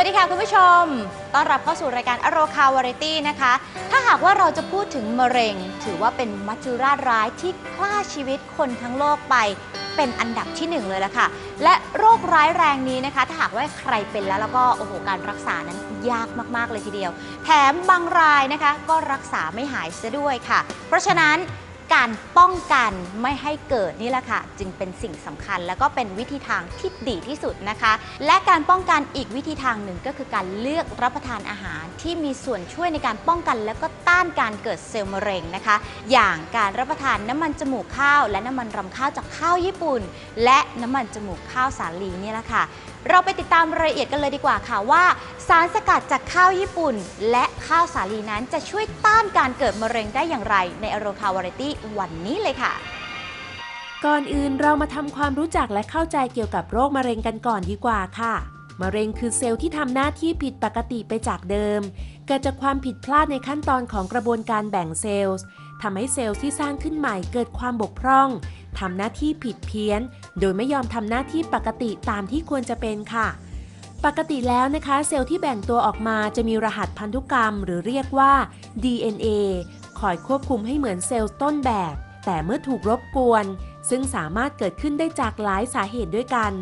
สวัสดีค่ะคุณผู้ชม ต้อนรับเข้าสู่รายการอโรคาวาไรตี้นะคะ ถ้าหากว่าเราจะพูดถึงมะเร็ง ถือว่าเป็นมัจจุราชร้ายที่ฆ่าชีวิตคนทั้งโลกไป เป็นอันดับที่หนึ่งเลยละค่ะ และโรคร้ายแรงนี้นะคะ ถ้าหากว่าใครเป็นแล้วแล้วก็โอ้โหการรักษานั้นยากมากๆเลยทีเดียว แถมบางรายนะคะก็รักษาไม่หายเสียด้วยค่ะ เพราะฉะนั้น การป้องกันไม่ให้เกิดนี่แหละค่ะ จึงเป็นสิ่งสำคัญ แล้วก็เป็นวิธีทางที่ดีที่สุดนะคะ และการป้องกันอีกวิธีทางหนึ่งก็คือการเลือกรับประทานอาหารที่มีส่วนช่วยในการป้องกัน แล้วก็ต้านการเกิดเซลล์มะเร็งนะคะ อย่างการรับประทานน้ำมันจมูกข้าว และน้ำมันรำข้าวจากข้าวญี่ปุ่น และน้ำมันจมูกข้าวสาลีนี่แหละค่ะ เราไปติดตามรายละเอียดกันเลยดีกว่าค่ะว่า สารสกัดจากข้าวญี่ปุ่น และข้าวสาลีนั้นจะช่วยต้านการเกิดมะเร็งได้อย่างไรในอโรคาวาไรตี้วันนี้เลยค่ะ ก่อนอื่นเรามาทำความรู้จักและเข้าใจเกี่ยวกับโรคมะเร็งกันก่อนดีกว่าค่ะ มะเร็งคือเซลล์ที่ทำหน้าที่ผิดปกติไปจากเดิม เกิดจากความผิดพลาดในขั้นตอนของกระบวนการแบ่งเซลล์ทำให้เซลล์ที่สร้างขึ้นใหม่เกิดความบกพร่องทำหน้าที่ผิดเพี้ยน โดยไม่ยอมทำหน้าที่ปกติตามที่ควรจะเป็นค่ะ ปกติแล้วนะคะ เซลล์ที่แบ่งตัวออกมาจะมีรหัสพันธุกรรม หรือเรียกว่า DNA คอยควบคุมให้เหมือนเซลล์ต้นแบบ แต่เมื่อถูกรบกวน ซึ่งสามารถเกิดขึ้นได้จากหลายสาเหตุด้วยกัน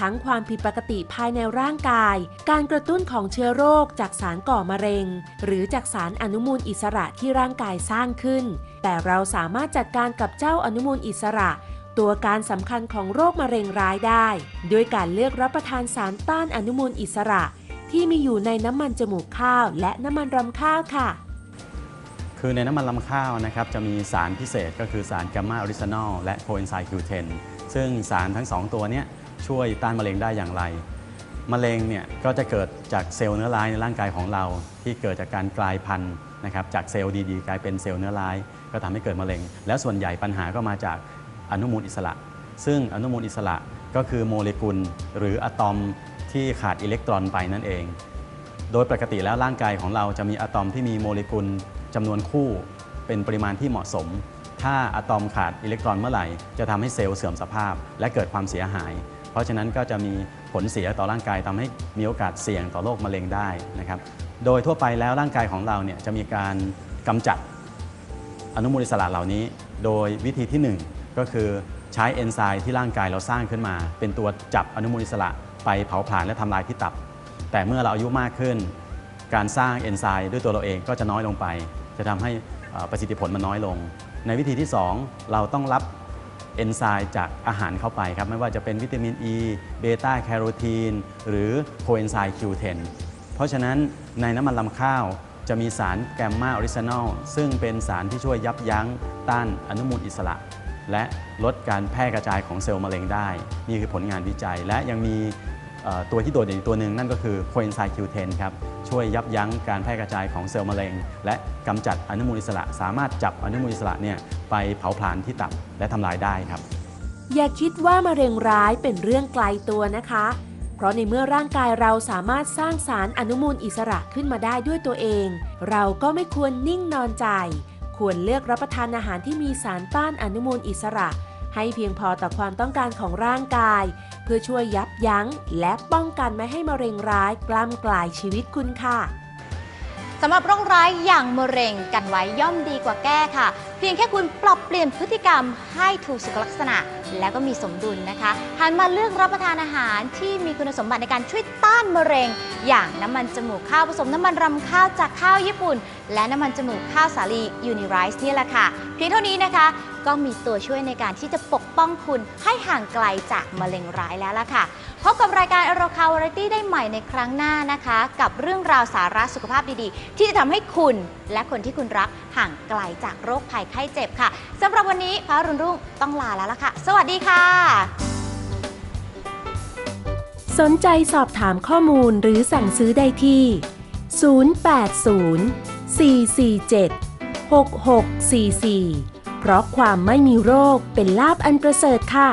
ทั้งความผิดปกติภายในร่างกาย การกระตุ้นของเชื้อโรคจากสารก่อมะเร็ง หรือจากสารอนุมูลอิสระที่ร่างกายสร้างขึ้น แต่เราสามารถจัดการกับเจ้าอนุมูลอิสระตัวการสำคัญของโรคมะเร็งร้ายได้ ด้วยการเลือกรับประทานสารต้านอนุมูลอิสระ ที่มีอยู่ในน้ำมันจมูกข้าวและน้ำมันรำข้าวค่ะ คือในน้ำมันลำข้าวนะครับจะมีสารพิเศษก็คือสารแกมมาออริจินอลและโคเอนไซม์คิวเทนซึ่งสารทั้ง 2 ตัวนี้ช่วยต้านมะเร็งได้อย่างไร มะเร็งเนี่ยก็จะเกิดจากเซลล์เนื้อร้ายในร่างกายของเรา ที่เกิดจากการกลายพันธุ์นะครับจากเซลล์ดีๆ กลายเป็นเซลล์เนื้อร้าย ก็ทำให้เกิดมะเร็ง แล้วส่วนใหญ่ปัญหาก็มาจากอนุมูลอิสระ ซึ่งอนุมูลอิสระก็คือโมเลกุลหรืออะตอมที่ขาดอิเล็กตรอนไปนั่นเอง โดยปกติแล้วร่างกายของเราจะมีอะตอมที่มีโมเลกุล จำนวนคู่เป็นปริมาณที่เหมาะสม ถ้าอะตอมขาดอิเล็กตรอนเมื่อไหร่ จะทำให้เซลล์เสื่อมสภาพ และเกิดความเสียหาย เพราะฉะนั้นก็จะมีผลเสียต่อร่างกายทำให้มีโอกาสเสี่ยงต่อโรคมะเร็งได้นะครับ โดยทั่วไปแล้วร่างกายของเราเนี่ยจะมีการกำจัดอนุมูลอิสระเหล่านี้ โดยวิธีที่ 1 ก็คือใช้เอนไซม์ที่ร่างกายเราสร้างขึ้นมา เป็นตัวจับอนุมูลอิสระไปเผาผลาญและทำลายที่ตับ แต่เมื่อเราอายุมากขึ้น การสร้างเอนไซม์ด้วยตัวเราเองก็จะน้อยลงไป จะทำให้ประสิทธิผลมันน้อยลง ในวิธีที่ 2 เราต้องรับเอนไซม์จากอาหารเข้าไปครับ ไม่ว่าจะเป็นวิตามินอ e, ีเบต้าแคโรทีน หรือโคเอนไซม์ Q10 เพราะฉะนั้นในน้ำมันลำข้าวจะมีสารแกมมาออริจินอลซึ่งเป็นสารที่ช่วยยับยั้งต้านอนุมูลอิสระ และลดการแพร่กระจายของเซลล์มะเร็งได้ นี่คือผลงานวิจัยและยังมี ตัวที่โดดเด่นอีกตัวหนึ่งนั่นก็คือโคเอนไซม์ Q10 ครับช่วยยับยั้งการแพร่กระจายของเซลล์มะเร็ง และกำจัดอนุมูลอิสระ สามารถจับอนุมูลอิสระเนี่ยไปเผาผลาญที่ตับและทำลายได้ครับ อย่าคิดว่ามะเร็งร้ายเป็นเรื่องไกลตัวนะคะ เพราะในเมื่อร่างกายเราสามารถสร้างสารอนุมูลอิสระขึ้นมาได้ด้วยตัวเอง เราก็ไม่ควรนิ่งนอนใจ ควรเลือกรับประทานอาหารที่มีสารต้านอนุมูลอิสระให้เพียงพอต่อความต้องการของร่างกาย เพื่อช่วยยับ ยั้ง และป้องกันไม่ให้มะเร็งร้ายกล้ำกลายชีวิตคุณค่ะสำหรับโรคร้ายอย่างมะเร็งกันไว้ย่อมดีกว่าแก้ค่ะ เพียงแค่คุณปรับเปลี่ยนพฤติกรรมให้ถูกสุขลักษณะ แล้วก็มีสมดุลนะคะหันมาเลือกรับประทานอาหารที่มีคุณสมบัติในการช่วยต้านมะเร็ง อย่างน้ำมันจมูกข้าวผสมน้ำมันรำข้าวจากข้าวญี่ปุ่น และน้ำมันจมูกข้าวสาลียูนิไรซ์นี่แหละค่ะ เพียงเท่านี้นะคะ ก็มีตัวช่วยในการที่จะปกป้องคุณให้ห่างไกลจากมะเร็งร้ายแล้วล่ะค่ะ พบกับรายการอโรคาวาไรตี้ได้ใหม่ในครั้งหน้านะคะ กับเรื่องราวสาระสุขภาพดีๆ ที่จะทำให้คุณและคนที่คุณรักห่างไกลจากโรคภัยไข้เจ็บค่ะสำหรับวันนี้ฟ้ารุ่นรุ่งต้องลาแล้วล่ะค่ะ สวัสดีค่ะ สนใจสอบถามข้อมูลหรือสั่งซื้อได้ที่ 080 447 6644 เพราะความไม่มีโรคเป็นลาบอันประเสริฐค่ะ